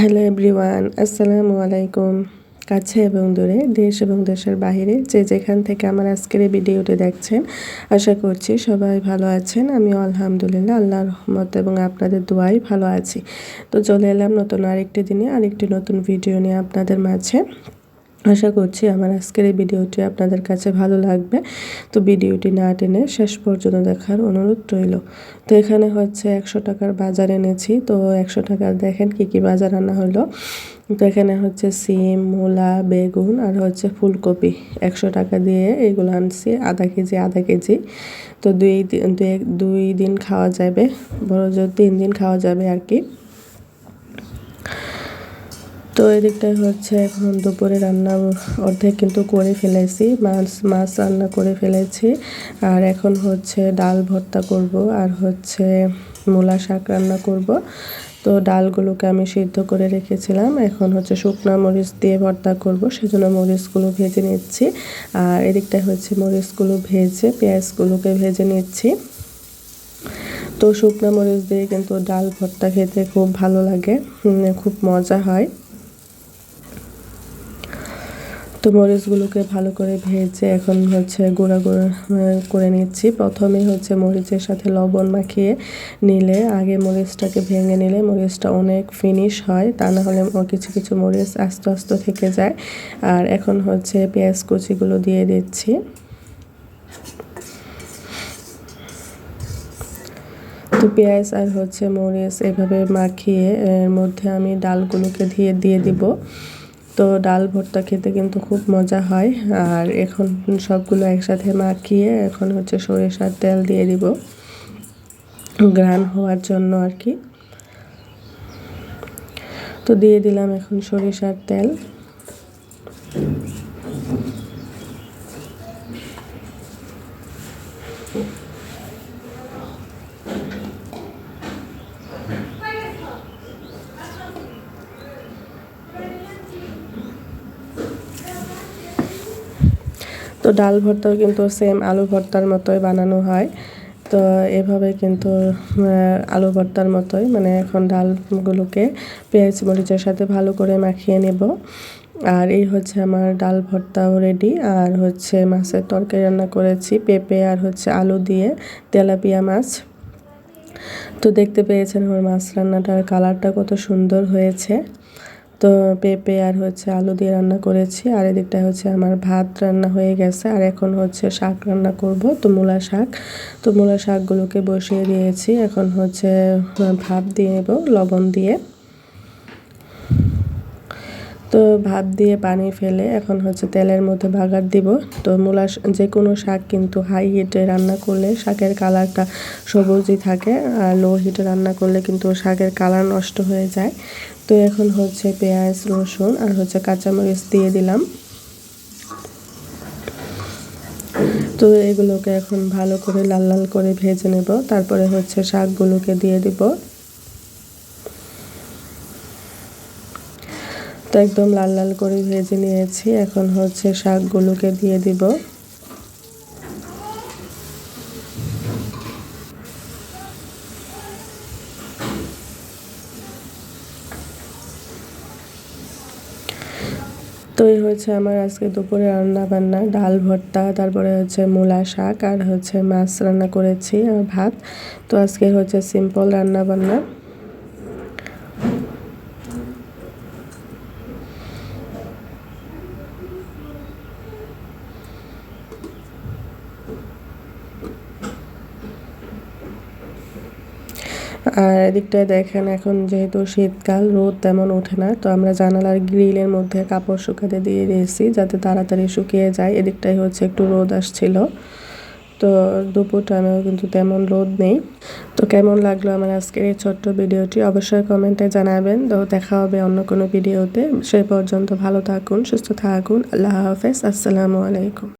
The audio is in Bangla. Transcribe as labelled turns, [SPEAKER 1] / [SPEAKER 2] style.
[SPEAKER 1] হ্যালো এভরিওয়ান, আসসালামু আলাইকুম। কাছে এবং দূরে, দেশ এবং দেশের বাহিরে যে যেখান থেকে আমার আজকের এই ভিডিওটি দেখছেন, আশা করছি সবাই ভালো আছেন। আমি আলহামদুলিল্লাহ, আল্লাহর রহমত এবং আপনাদের দোয়াই ভালো আছি। তো চলে এলাম নতুন আরেকটি দিনে আরেকটি নতুন ভিডিও নিয়ে আপনাদের মাঝে। আশা করছি আমার আজকের এই ভিডিওটি আপনাদের কাছে ভালো লাগবে। তো ভিডিওটি না টেনে শেষ পর্যন্ত দেখার অনুরোধ রইল। তো এখানে হচ্ছে একশো টাকার বাজার এনেছি। তো একশো টাকার দেখেন কি কি বাজার আনা হলো। তো এখানে হচ্ছে সিম, মূলা, বেগুন আর হচ্ছে ফুলকপি। একশো টাকা দিয়ে এগুলো আনছি, আধা কেজি আধা কেজি। তো দুই দুই দিন খাওয়া যাবে বড় জোর তিন দিন খাওয়া যাবে আর কি। তো এদিকটায় হচ্ছে এখন দুপুরে রান্না অর্ধেক কিন্তু করে ফেলেছি, মাছ মাছ রান্না করে ফেলেছি। আর এখন হচ্ছে ডাল ভর্তা করব আর হচ্ছে মূলা শাক রান্না করব। তো ডালগুলোকে আমি সিদ্ধ করে রেখেছিলাম, এখন হচ্ছে শুকনা মরিচ দিয়ে ভর্তা করব, সেজন্য মরিচগুলো ভেজে নিচ্ছি। আর এদিকটায় হচ্ছে মরিচগুলো ভেজে, পেঁয়াজগুলোকে ভেজে নিচ্ছি। তো শুকনা মরিচ দিয়ে কিন্তু ডাল ভর্তা খেতে খুব ভালো লাগে খুব মজা হয়। তো মরিচগুলোকে ভালো করে ভেজে এখন হচ্ছে গুঁড়া গুঁড়া করে নিচ্ছি। প্রথমে হচ্ছে মরিচের সাথে লবণ মাখিয়ে নিলে, আগে মরিচটাকে ভেঙে নিলে মরিচটা অনেক ফিনিশ হয়, তা না হলে কিছু কিছু মরিচ আস্তে আস্তে থেকে যায়। আর এখন হচ্ছে পেঁয়াজ কুচিগুলো দিয়ে দিচ্ছি। তো পেঁয়াজ আর হচ্ছে মরিচ এভাবে মাখিয়ে, এর মধ্যে আমি ডালগুলোকে দিয়ে দিয়ে দিব। তো ডাল ভর্তা খেতে কিন্তু খুব মজা হয়। আর এখন সবগুলো একসাথে মাখিয়ে এখন হচ্ছে সরিষার তেল দিয়ে দিব। গ্রান হওয়ার জন্য আর কি। তো দিয়ে দিলাম এখন সরিষার তেল। তো ডাল ভর্তাও কিন্তু সেম আলু ভর্তার মতোই বানানো হয়। তো এভাবে কিন্তু আলু ভর্তার মতোই মানে এখন ডালগুলোকে পেঁয়াজ, মরিচের সাথে ভালো করে মাখিয়ে নেব। আর এই হচ্ছে আমার ডাল ভর্তাও রেডি আর হচ্ছে মাছের তরকারি রান্না করেছি পেঁপে আর হচ্ছে আলু দিয়ে তেলাপিয়া মাছ। তো দেখতে পেয়েছেন আমার মাছ রান্নাটার কালারটা কত সুন্দর হয়েছে। তো পেঁপে আর হচ্ছে আলু দিয়ে রান্না করেছি। আর এদিকটা হচ্ছে আমার ভাত রান্না হয়ে গেছে। আর এখন হচ্ছে শাক রান্না করব, তো মূলা শাক। তো মূলা শাকগুলোকে বসিয়ে দিয়েছি। এখন হচ্ছে ভাত দিয়ে নেব, লবণ দিয়ে। তো ভাত দিয়ে পানি ফেলে এখন হচ্ছে তেলের মধ্যে বাগার দিব। তো মূলা যে কোনো শাক কিন্তু হাই হিটে রান্না করলে শাকের কালারটা সবুজই থাকে। আর লো হিটে রান্না করলে কিন্তু শাকের কালার নষ্ট হয়ে যায়। তো এখন হচ্ছে পেঁয়াজ, রসুন আর হচ্ছে কাঁচামরিচ দিয়ে দিলাম। তো এগুলোকে এখন ভালো করে লাল লাল করে ভেজে নেব। তারপরে হচ্ছে শাকগুলোকে দিয়ে দিব। তো একদম লাল লাল করে ভেজে নিয়েছি। এখন হচ্ছে শাকগুলোকে দিয়ে দিব। তো এই হচ্ছে আমার আজকে দুপুরে রান্না বান্না, ডাল ভর্তা, তারপরে হচ্ছে মূলা শাক আর হচ্ছে মাছ রান্না করেছি, আর ভাত। তো আজকে হচ্ছে সিম্পল রান্না বান্না। আর এদিকটায় দেখেন, এখন যেহেতু শীতকাল, রোদ তেমন ওঠে না, তো আমরা জানালার গ্রিলের মধ্যে কাপড় শুকাতে দিয়ে দিয়েছি যাতে তাড়াতাড়ি শুকিয়ে যায়। এদিকটাই হচ্ছে একটু রোদ আসছিল, তো দুপুর টাইমেও কিন্তু তেমন রোদ নেই। তো কেমন লাগল আমার আজকের এই ছোট্ট ভিডিওটি? অবশ্যই কমেন্টে জানাবেন। তো দেখা হবে অন্য কোনো ভিডিওতে। সে পর্যন্ত ভালো থাকুন, সুস্থ থাকুন। আল্লাহ হাফেজ। আসসালামু আলাইকুম।